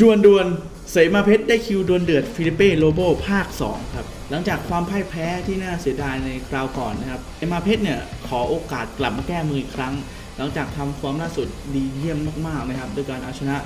ดวนดวนๆเสมาเพชรได้คิวดวลเดือดฟิลิปเป้โลโบภาค 2 ครับ หลังจากความพ่ายแพ้ที่น่าเสียดายในคราวก่อนนะครับเสมาเพชรเนี่ยขอโอกาสกลับมาแก้มืออีกครั้ง หลังจากทำฟอร์มล่าสุดดีเยี่ยมมากๆนะครับด้วยการเอาชนะ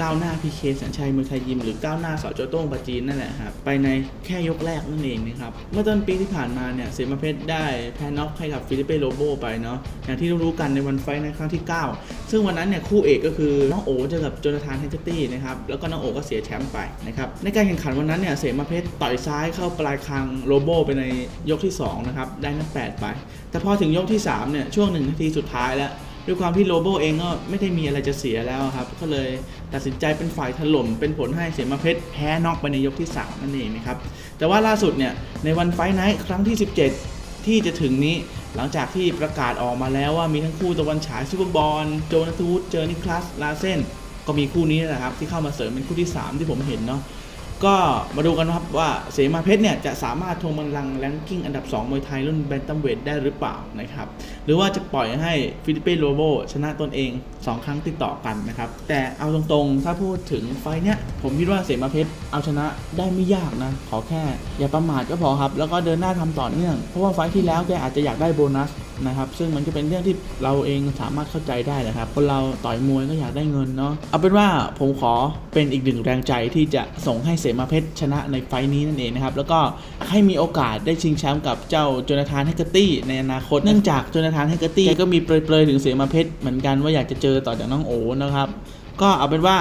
ก้าวหน้าพีเคสัญชัยมือไทยยิมหรือก้าวหน้าสอโจโต้งปาจีนนั่นแหละครับไปในแค่ยกแรกนั่นเองนะครับเมื่อต้นปีที่ผ่านมาเนี่ยเสมาเพชรได้แพ้น็อกให้กับฟิลิปเป้โลโบไปเนาะอย่างที่รู้กันในวันไฟในครั้งที่ 9 ซึ่งวันนั้นเนี่ยคู่เอกก็คือน้องโอเจอกับโจนาธานเฮนเจอตี้นะครับแล้วก็น้องโอก็เสียแชมป์ไปนะครับในการแข่งขันวันนั้นเนี่ยเสมาเพชรต่อยซ้ายเข้าปลายคางโลโบไปในยกที่สองนะครับได้นับแปดไป แต่พอถึงยกที่สามเนี่ยช่วงหนึ่งนาทีสุดท้ายแล้ว ด้วยความที่โลโบเองก็ไม่ได้มีอะไรจะเสียแล้วครับ ก็เลยตัดสินใจเป็นฝ่ายถล่ม เป็นผลให้เสียมาเพชรแพ้น็อกไปในยกที่ 3 นั่นเองนะครับ แต่ว่าล่าสุดเนี่ยในวันไฟไนท์ครั้งที่ 17 ที่จะถึงนี้หลังจากที่ประกาศออกมาแล้วว่ามีทั้งคู่ตะวันฉายซูเปอร์บอลโจนาธูดเจอร์นิคลัสลาเซนก็มีคู่นี้แหละครับที่เข้ามาเสริมเป็นคู่ที่ 3 ที่ผมเห็นเนาะ ก็มาดูกันนะครับว่าเสมาเพชรเนี่ยจะสามารถทวงบัลลังก์แรงกิ้งอันดับ 2 มวยไทยรุ่นแบนตัมเวทได้หรือเปล่านะครับ หรือว่าจะปล่อยให้ฟิลิปเป้โลโบชนะตนเอง 2 ครั้งติดต่อกันนะครับ แต่เอาตรงๆ ถ้าพูดถึงไฟเนี้ยผมคิดว่าเสมาเพชรเอาชนะได้ไม่ยากนะ ขอแค่อย่าประมาทก็พอครับ แล้วก็เดินหน้าทำต่อเนื่อง เพราะว่าไฟที่แล้วแกอาจจะอยากได้โบนัส นะครับ ซึ่งมันก็เป็นเรื่องที่เราเองสามารถเข้าใจได้นะครับ คนเราต่อยมวยก็อยากได้เงินเนาะเอาเป็นว่าผมขอเป็นอีกหนึ่งแรงใจที่จะส่งให้เสมาเพชรชนะในไฟท์นี้นั่นเองนะครับ แล้วก็ให้มีโอกาสได้ชิงแชมป์กับเจ้าโจนาธานเฮกเกอร์ตี้ในอนาคตเนื่องจากโจนาธานเฮกเกอร์ตี้แกก็มีเปรยๆถึงเสมาเพชรเหมือนกันว่าอยากจะเจอต่อจากน้องโอนะครับ ก็เอาเป็นว่า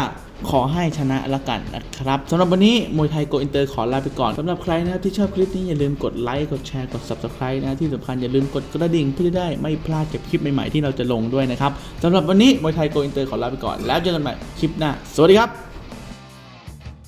ขอให้ชนะละกันนะครับสำหรับวันนี้มวยไทยโกอินเตอร์ขอลาไปก่อนสำหรับใครนะครับที่ชอบคลิปนี้อย่าลืมกดไลค์กดแชร์กด subscribe นะที่สำคัญอย่าลืมกดกระดิ่งเพื่อจะได้ไม่พลาดกับคลิปใหม่ๆที่เราจะลงด้วยนะครับสำหรับวันนี้มวยไทยโกอินเตอร์ขอลาไปก่อนแล้วเจอกันใหม่คลิปหน้าสวัสดีครับ